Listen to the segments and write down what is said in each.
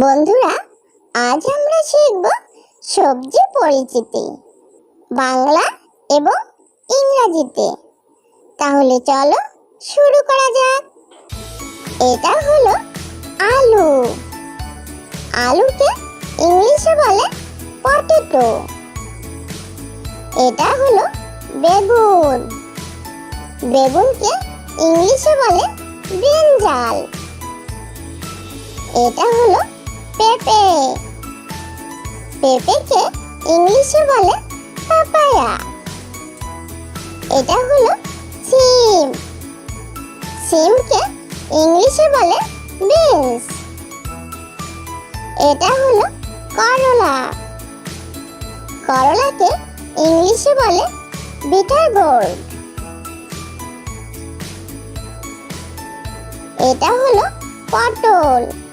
বন্ধুরা, আজ আমরা শিখব সবজি পরিচিতি, বাংলা এবং ইংরাজিতে। তাহলে চলো শুরু করা যাক। এটা হলো আলু। আলুকে ইংলিশে বলে পটেটো। এটা হলো বেগুন। বেগুনকে ইংলিশে বলে ব্রিঞ্জাল এটা হলো পেঁপে। পেঁপেকে ইংলিশে বলে পাপায়া। এটা হলো সিম। সিমকে ইংলিশে বলে বিনস এটা হলো করলা। করলাকে ইংলিশে বলে বিটার গোল্ড। এটা হলো পটল।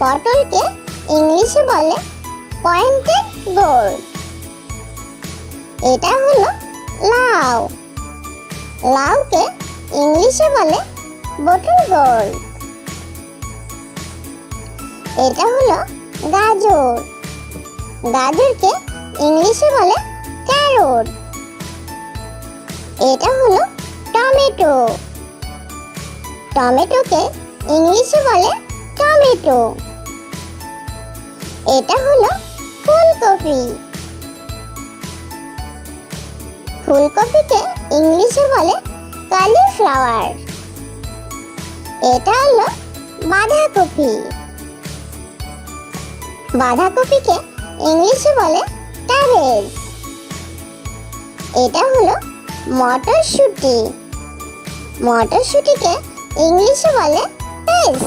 পটলকে ইংলিশে বলে পয়েন্টেড গোল্ড এটা হলো লাউ। লাউকে ইংলিশে বলে বটল গোল্ড এটা হলো গাজর। গাজরকে ইংলিশে বলে ক্যারট এটা হলো টমেটো। টমেটোকে ইংলিশে বলে টমেটো। এটা হলো ফুলকপি। ফুলকপিকে ইংলিশে বলে কলিফ্লাওয়ার এটা হলো বাঁধাকপি। বাঁধাকপিকে ইংলিশে বলে ক্যাবেজ এটা হলো মটরশুঁটি। মটরশুঁটিকে ইংলিশে বলে পেস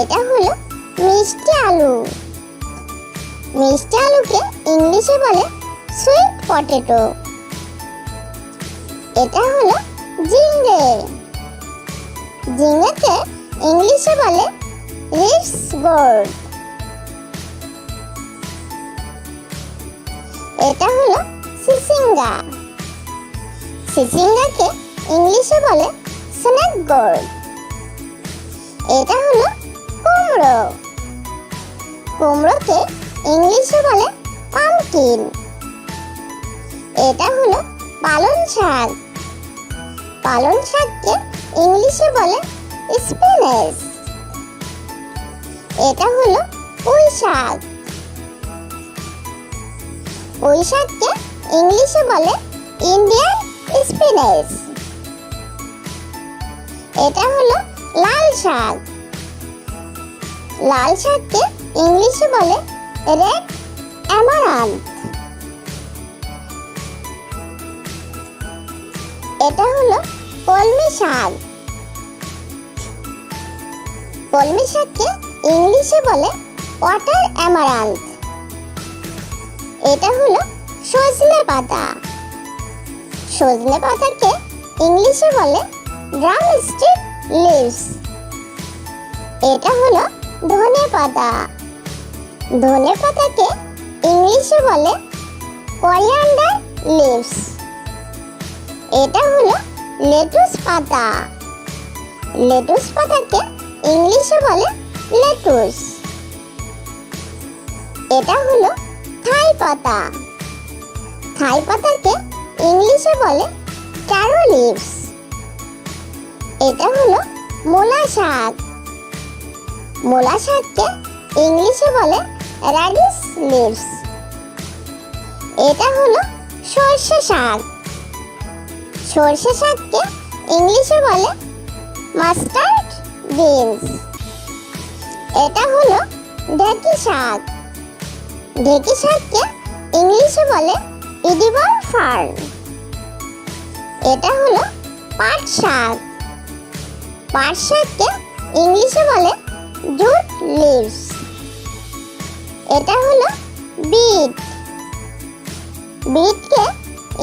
এটা হলো মিষ্টি আলু। মিষ্টি আলুকে ইংলিশে বলে সুইট পটেটো এটা হলো ঝিঙ্গে ঝিঙ্গেকে ইংলিশে বলে রিপস গোর্ড এটা হলো সিসিঙ্গা। সিসিঙ্গাকে ইংলিশে বলে স্নেক গোর্ড এটা হলো কুমড়ো। কুমড়োকে ইংলিশে বলে পামকিন। এটা হলো পালং শাক। পালং শাককে ইংলিশে বলে স্পিনেস এটা হলো পুঁই শাক। পুঁই শাককে ইংলিশে বলে ইন্ডিয়ান স্পিনেস এটা হলো লাল শাক। লাল শাককে ইংলিশে বলে রেড অ্যামারান্থ এটা হলো কলমি শাক। কলমি শাককে ইংলিশে বলে ওয়াটার অ্যামারান্থ এটা হলো সজনে পাতা। সজনে পাতাকে ইংলিশে বলে ড্রাম স্টিক লিভস। এটা হলো ধনে পাতা। ধনে পাতাকে ইংলিশে বলে কোরিয়ান্ডার লিভস এটা হলো লেটুস পাতা। লেটুস পাতাকে ইংলিশে বলে লেটুস এটা হলো থাই পাতা। থাই পাতাকে ইংলিশে বলে ক্যারো লিভস এটা হলো মোলা শাক। মোলা শাককে ইংলিশে বলে র্যাডিস লিভস। এটা হলো সর্ষে শাক। সর্ষে শাককে ইংলিশে বলে মাস্টার্ড বিনস। এটা হলো ঢেকি শাক। ঢেকি শাককে ইংলিশে বলে ইডিবল ফার্ন এটা হলো পাট শাক। পাট শাককে ইংলিশে বলে জুট লিভস। এটা হলো বিট। বিটকে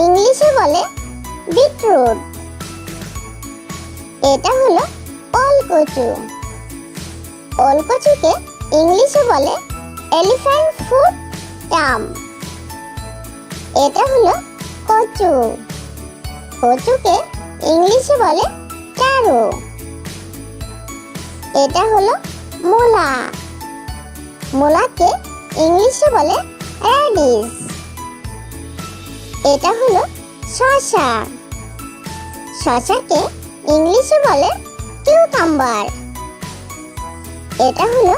ইংলিশে বলে বিটরুট। এটা হলো ওলকচু। ওলকচুকে ইংলিশে বলে এলিফ্যান্ট ফুড টাম। এটা হলো কচু। কচুকে ইংলিশে বলে চারো এটা হলো মূলা। মূলাকে ইংলিশে বলে র্যাডিস এটা হলো শসা শসাকে ইংলিশে বলে কিউকাম্বার। এটা হলো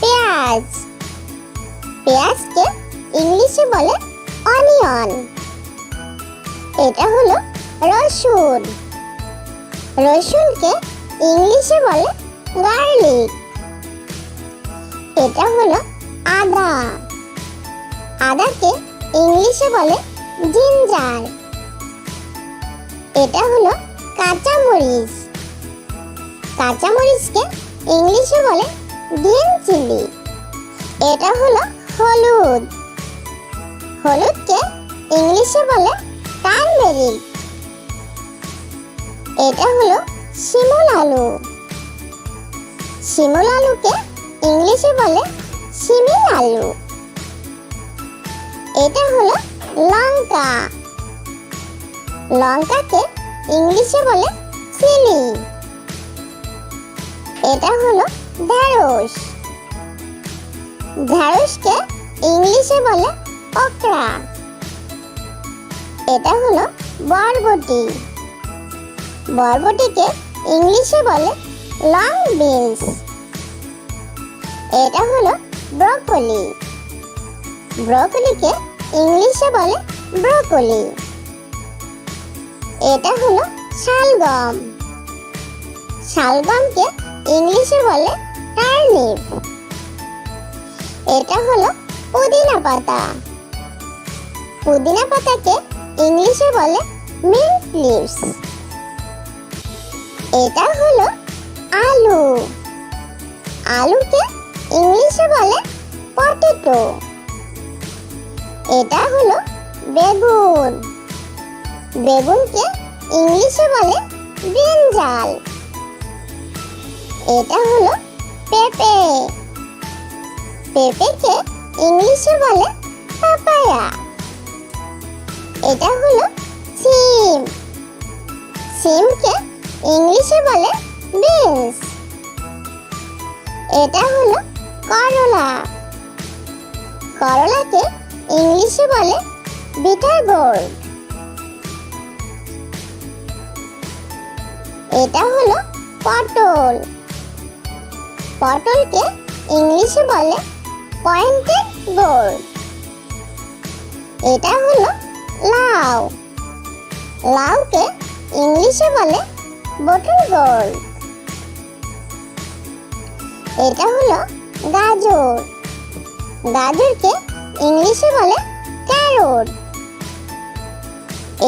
পেঁয়াজ। পেঁয়াজকে ইংলিশে বলে অনিয়ন। এটা হলো রসুন। রসুনকে ইংলিশে বলে গার্লিক। এটা হলো আদা। আদাকে ইংলিশে বলে জিঞ্জার। এটা হলো কাঁচামরিচ। কাঁচামরিচকে ইংলিশে বলে গ্রিন চিলি। এটা হলো হলুদ। হলুদকে ইংলিশে বলে টার্মেরিক। এটা হলো শিমুল আলু। শিমুল আলুকে ইংলিশে বলে শিমিল আলু। এটা হলো লঙ্কা। লঙ্কাকে ইংলিশে বলে চিলি। এটা হলো ঢেঁড়স ঢেঁড়সকে ইংলিশে বলে okra এটা হলো বরবটি। বরবটিকে ইংলিশে বলে লং বিনস। এটা হলো ব্রকলি। ব্রকলিকে ইংলিশে বলে ব্রকলি। এটা হলো শালগম। শালগমকে ইংলিশে বলে টার্নিপ। এটা হলো পুদিনা পাতা। পুদিনা পাতাকে ইংলিশে বলে মিন্ট লিভস। এটা হলো আলু। আলুকে ইংলিশে বলে পটেটো। এটা হলো বেগুন। বেগুনকে ইংলিশে বলে ব্রিঞ্জাল। এটা হলো পেঁপে। পেঁপেকে ইংলিশে বলে পাপায়া। এটা হলো সিম। সিমকে ইংলিশে বলে বিনস। এটা হলো করলা। করলাকে ইংলিশে বলে বিটার গোল্ড এটা হলো পটল। পটলকে ইংলিশে বলে পয়েন্টেড গোল্ড এটা হলো লাউ। লাউকে ইংলিশে বলে বটল গোল্ড এটা হলো গাজর। গাজরকে ইংলিশে বলে ক্যারট।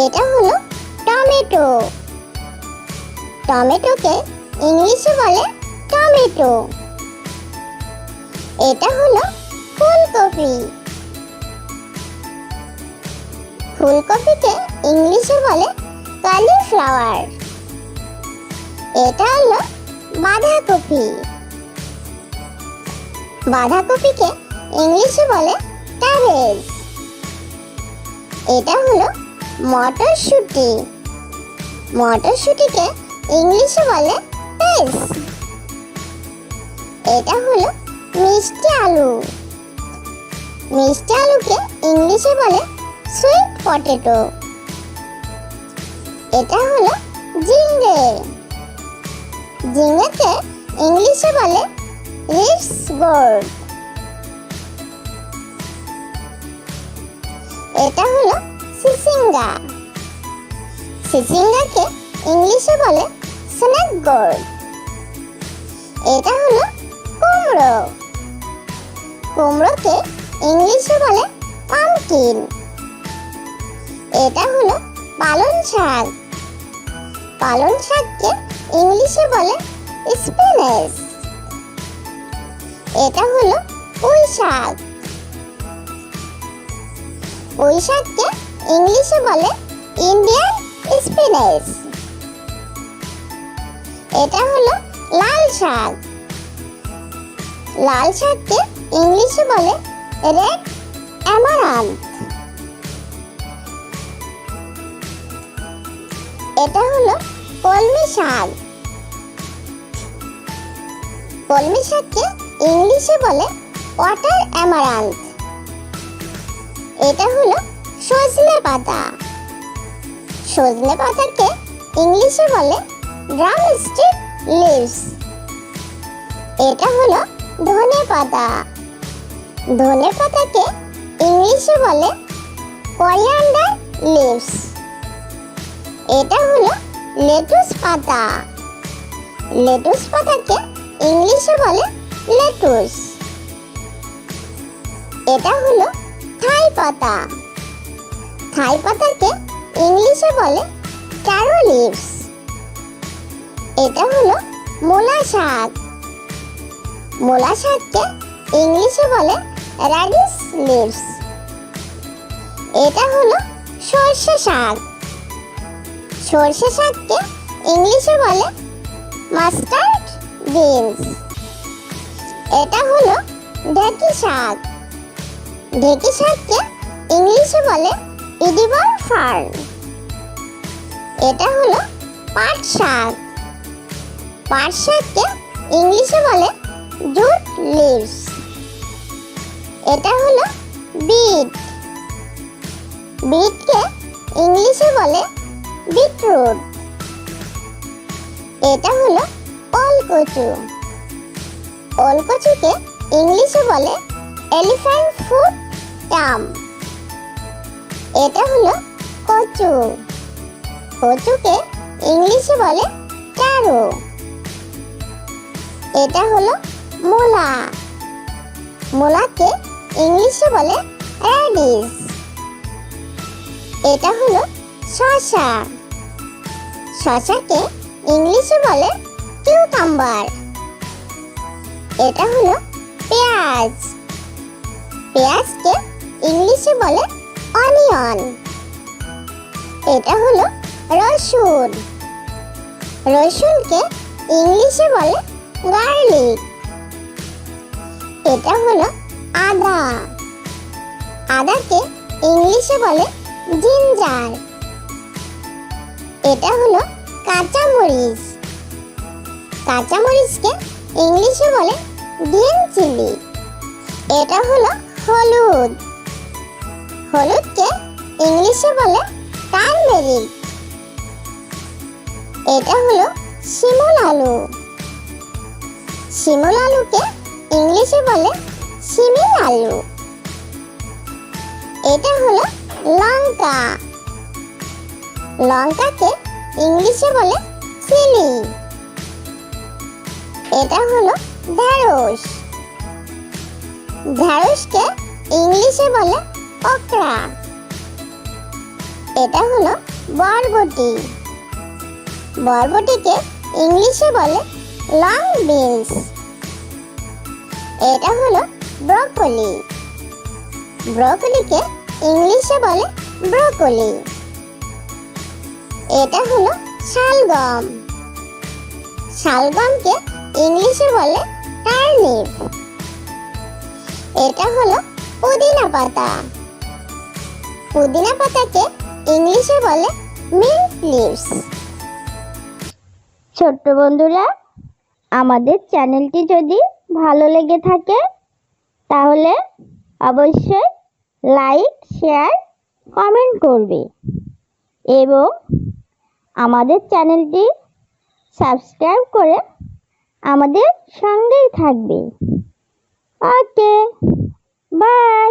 এটা হলো টমেটো। টমেটোকে ইংলিশে বলে টমেটো। এটা হলো ফুলকপি। ফুলকপিকে ইংলিশে বলে কালিফ্লাওয়ার এটা হলো বাঁধাকপি। বাঁধাকপিকে ইংলিশে বলে ক্যাবেজ। এটা হলো মটরশুঁটি। মটরশুঁটিকে ইংলিশে বলে পেস এটা হলো মিষ্টি আলু। মিষ্টি আলুকে ইংলিশে বলে সুইট পটেটো। এটা হলো ঝিঙ্গে ঝিঙ্গেকে ইংলিশে বলে রিপস গোর্ড এটা হলো সিসিঙ্গা। সিসিঙ্গাকে ইংলিশে বলে স্নেক গোর্ড এটা হলো কুমড়ো। কুমড়োকে ইংলিশে বলে পামকিন। এটা হলো পালং শাক। পালং শাককে ইংলিশে বলে স্পিনাচ। এটা হলো পুঁই শাক। পুঁই শাককে ইংলিশে বলে ইন্ডিয়ান স্পিনাচ। এটা হলো লাল শাক। লাল শাককে ইংলিশে বলে রেড অ্যামারান্থ এটা হলো কলমি শাক। কলমি শাককে ইংলিশে বলে ওয়াটার অ্যামারান্থ। এটা হলো সজনে পাতা। সজনে পাতাকে ইংলিশে বলে ড্রাম স্টিক লিভস। এটা হলো ধনে পাতা। ধনে পাতাকে ইংলিশে বলে করিয়ান্ডার লিভস। এটা হলো লেটুস পাতা। লেটুস পাতাকে ইংলিশে বলে লেটুস। এটা হলো থাই পাতা। থাই পাতাকে ইংলিশে বলে ট্যারো লিভস। এটা হলো মূলা শাক। মূলা শাককে ইংলিশে বলে র্যাডিস লিভস। এটা হলো সর্ষে শাক। সর্ষে শাককে ইংলিশে বলে মাস্টার্ড বিনস। এটা হলো ঢেকি শাক। ঢেকি শাককে ইংলিশে বলে ইডিবল ফার্ন এটা হলো পাট শাক। পাট শাককে ইংলিশে বলে জুট লিভস। এটা হলো বিট। বিটকে ইংলিশে বলে বিটরুট। এটা হলো ওলকচু। ওলকচুকে ইংলিশে বলে এলিফ্যান্ট ফুড টাম। এটা হলো কচু। কচুকে ইংলিশে বলে ট্যারো। এটা হলো মূলা। মূলাকে ইংলিশে বলে র্যাডিস এটা হলো শসা শশাকে ইংলিশে বলে কিউকাম্বার। এটা হলো পেঁয়াজ। পেঁয়াজকে ইংলিশে বলে অনিয়ন এটা হলো রসুন। রসুনকে ইংলিশে বলে গার্লিক এটা হলো আদা। আদাকে ইংলিশে বলে জিঞ্জার এটা হলো কাঁচামরিচ। কাঁচামরিচকে ইংলিশে বলে গ্রিন চিলি। এটা হলো হলুদ। হলুদকে ইংলিশে বলে টার্মেরিক। এটা হলো শিমুল আলু। শিমুল আলুকে ইংলিশে বলে শিমিল আলু। এটা হলো লঙ্কা। লঙ্কাকে ইংলিশে বলে চিলি। এটা হলো ঢেঁড়স। ঢেঁড়সকে ইংলিশে বলে okra এটা হলো বরবটি। বরবটিকে ইংলিশে বলে লং বিনস। এটা হলো ব্রকলি। ব্রকলিকে ইংলিশে বলে ব্রকলি। এটা হলো শালগম। শালগমকে ইংলিশে বলে টার্নিপ এটা হলো পুদিনা পাতা। পুদিনা পাতাকে ইংলিশে বলে মিন্ট লিভস। ছোট্ট বন্ধুরা, আমাদের চ্যানেলটি যদি ভালো লেগে থাকে, তাহলে অবশ্যই লাইক, শেয়ার, কমেন্ট করবে। এবং আমাদের চ্যানেলটি সাবস্ক্রাইব করে আমাদের সঙ্গেই থাকবে। Okay bye